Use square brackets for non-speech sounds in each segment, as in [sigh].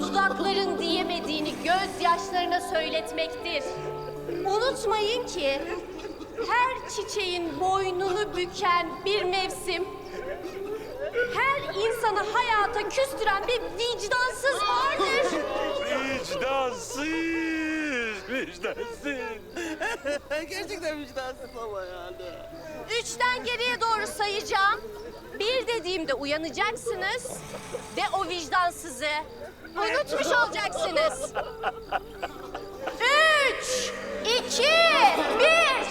dudakların diyemediğini gözyaşlarına söyletmektir. Unutmayın ki her çiçeğin boynunu büken bir mevsim, her insanı hayata küstüren bir vicdansız vardır. Vicdansız, vicdansız. [laughs] Gerçekten vicdansız ama yani. Üçten geriye doğru sayacağım. Bir dediğimde uyanacaksınız ve o vicdansızı unutmuş olacaksınız. Üç, iki, bir.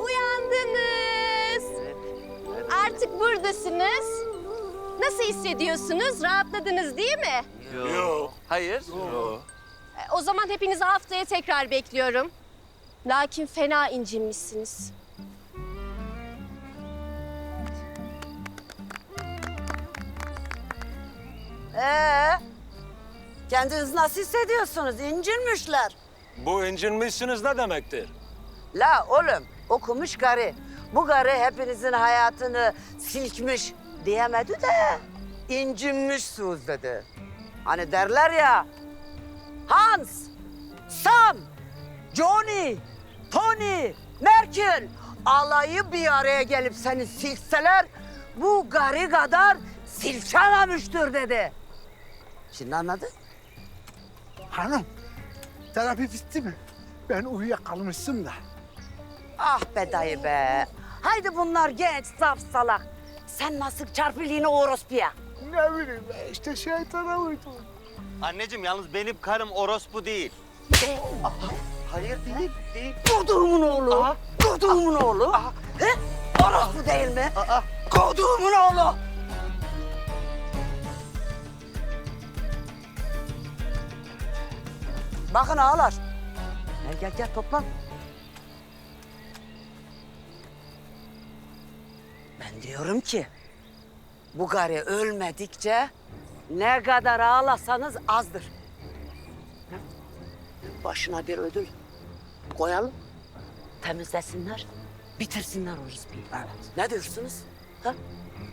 Uyandınız. Artık buradasınız. Nasıl hissediyorsunuz? Rahatladınız değil mi? Yok. Hayır. E, O zaman hepinizi haftaya tekrar bekliyorum. Lakin fena incinmişsiniz. Ee, kendinizi nasıl hissediyorsunuz? İncinmişler. Bu incinmişsiniz ne demektir? La oğlum, okumuş karı. Bu karı hepinizin hayatını silkmiş diyemedi de incinmişsiniz dedi. Hani derler ya, Hans, Sam, Johnny, Tony, Merkel alayı bir araya gelip seni silkseler bu karı kadar silkememiştir dedi. Şimdi anladın? Hanım, terapi bitti mi? Ben uyuyakalmışım da. Ah be dayı be. Haydi bunlar genç, saf, salak. Sen nasıl çarpılığına orospuya? Ne bileyim ben işte şeytana uydum. Anneciğim yalnız benim karım orospu değil. Hayır değil, değil. Koduğumun oğlu. Koduğumun oğlu. He? Orospu değil mi? Koduğumun oğlu. Bakın ağalar. Gel gel gel toplan. Ben diyorum ki bu gari ölmedikçe ne kadar ağlasanız azdır. Başına bir ödül koyalım. Temizlesinler, bitirsinler o rizmeyi. Ne diyorsunuz? Ha?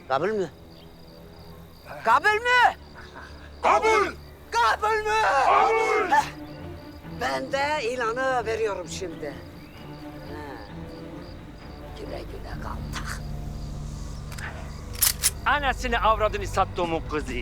Kabul mü? Kabul mü? Kabul! Kabul mü? Kabul! Ben de ilanı veriyorum şimdi. Ha. Güle güle kaltak. Anasını avradını sattığımın kızı.